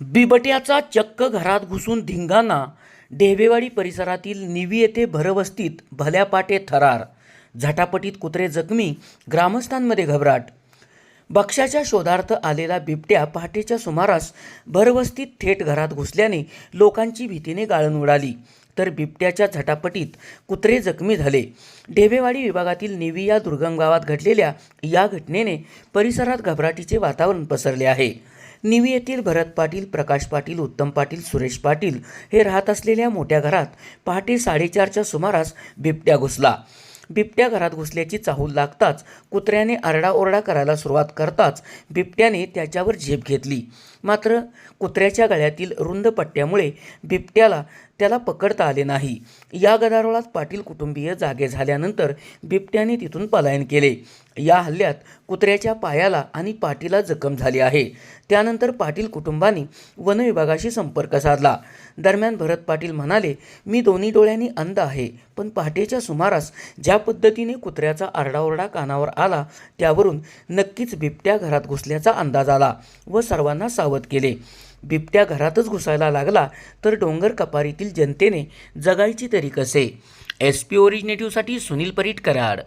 बिबट्याचा चक्क घरात घुसून धिंगाणा ढेबेवाडी परिसरातील निवी येथे भरवस्तीत भल्या पाटे थरार. झटापटीत कुत्रे जखमी ग्रामस्थांमध्ये घबराट. बक्षाच्या शोधार्थ आलेला बिबट्या पहाटेच्या सुमारास भरवस्तीत थेट घरात घुसल्याने लोकांची भीतीने गाळण उडाली. तर बिबट्याच्या झटापटीत कुत्रे जखमी झाले. ढेबेवाडी विभागातील निवी या दुर्गम गावात घडलेल्या या घटनेने परिसरात घबराटीचे वातावरण पसरले आहे. निवी येथील भरत पाटील प्रकाश पाटील उत्तम पाटील सुरेश पाटील हे राहत असलेल्या मोठ्या घरात पहाटे साडेचारच्या सुमारास बिबट्या घुसला. बिबट्या घरात घुसल्याची चाहूल लागताच कुत्र्याने आरडाओरडा करायला सुरुवात करताच बिबट्याने त्याच्यावर झेप घेतली. मात्र कुत्र्याच्या गळ्यातील रुंद पट्ट्यामुळे बिबट्याला त्याला पकडता आले नाही. या गदारोळात पाटील कुटुंबीय जागे झाल्यानंतर बिबट्याने तिथून पलायन केले. या हल्ल्यात कुत्र्याच्या पायाला आणि पाठीला जखम झाली आहे. त्यानंतर पाटील कुटुंबाने वन विभागाशी संपर्क साधला. दरम्यान भरत पाटील म्हणाले मी दोन्ही डोळ्यांनी अंध आहे पण पहाटेच्या सुमारास ज्या पद्धतीने कुत्र्याचा आरडाओरडा कानावर आला त्यावरून नक्कीच बिबट्या घरात घुसल्याचा अंदाज आला व सर्वांना सावध केले. बिबट्या घरातच घुसायला लागला तर डोंगर कपारीतील जनतेने जगायची तरी कसे? एस पी ओरिजिनेटिव्हसाठी सुनील परीट कराड.